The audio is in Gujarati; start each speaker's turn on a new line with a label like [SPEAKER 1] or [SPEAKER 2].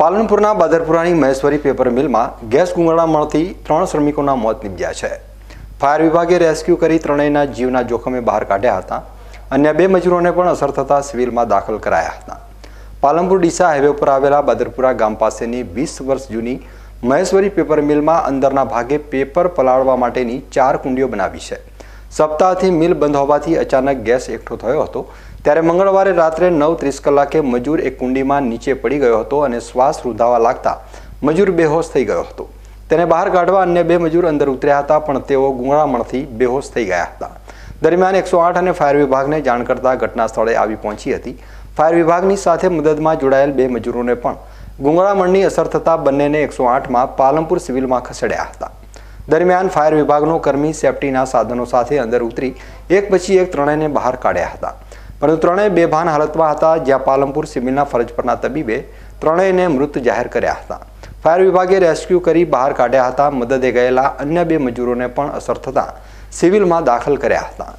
[SPEAKER 1] પાલનપુરના બાદરપુરાની મહેશ્વરી પેપર મિલમાં ગેસ ગુંગળા મળતી ત્રણ શ્રમિકોના મોત નીપજ્યા છે. ફાયર વિભાગે રેસ્ક્યુ કરી ત્રણેયના જીવના જોખમે બહાર કાઢ્યા હતા અન્ય બે મજૂરોને પણ અસર થતાં સિવિલમાં દાખલ કરાયા હતા. પાલનપુર ડીસા હાઈવે ઉપર આવેલા બાદરપુરા ગામ પાસેની વીસ વર્ષ જૂની મહેશ્વરી પેપર મિલમાં અંદરના ભાગે પેપર પલાળવા માટેની ચાર કુંડીઓ બનાવી છે. સપ્તાહથી મિલ બંધ હોવાથી અચાનક ગેસ એકઠો થયો હતો. ત્યારે મંગળવારે રાત્રે નવ ત્રીસ કલાકે મજૂર એક કુંડીમાં નીચે પડી ગયો હતો અને શ્વાસ રૂંધાવા લાગતા મજૂર બેહોશ થઈ ગયો હતો. તેને બહાર કાઢવા અન્ય બે મજૂર અંદર ઉતર્યા હતા, પણ તેઓ ગુંગળામણથી બેહોશ થઈ ગયા હતા. દરમિયાન એકસો આઠ અને ફાયર વિભાગને જાણ કરતા ઘટના સ્થળે આવી પહોંચી હતી. ફાયર વિભાગની સાથે મદદમાં જોડાયેલ બે મજૂરોને પણ ગુંગળામણની અસર થતાં બંનેને એકસો આઠમાં પાલનપુર સિવિલમાં ખસેડ્યા હતા. દરમિયાન ફાયર વિભાગનો કર્મી સેફટીના સાધનો સાથે અંદર ઉતરી, એક પછી એક ત્રણેયને બહાર કાઢ્યા હતા. પરંતુ ત્રણેય બેભાન હાલતમાં હતા, જ્યાં પાલનપુર સિવિલના ફરજ પરના તબીબે ત્રણેયને મૃત જાહેર કર્યા હતા. ફાયર વિભાગે રેસ્ક્યુ કરી બહાર કાઢ્યા હતા, મદદે ગયેલા અન્ય બે મજૂરોને પણ અસર થતાં સિવિલમાં દાખલ કર્યા હતા.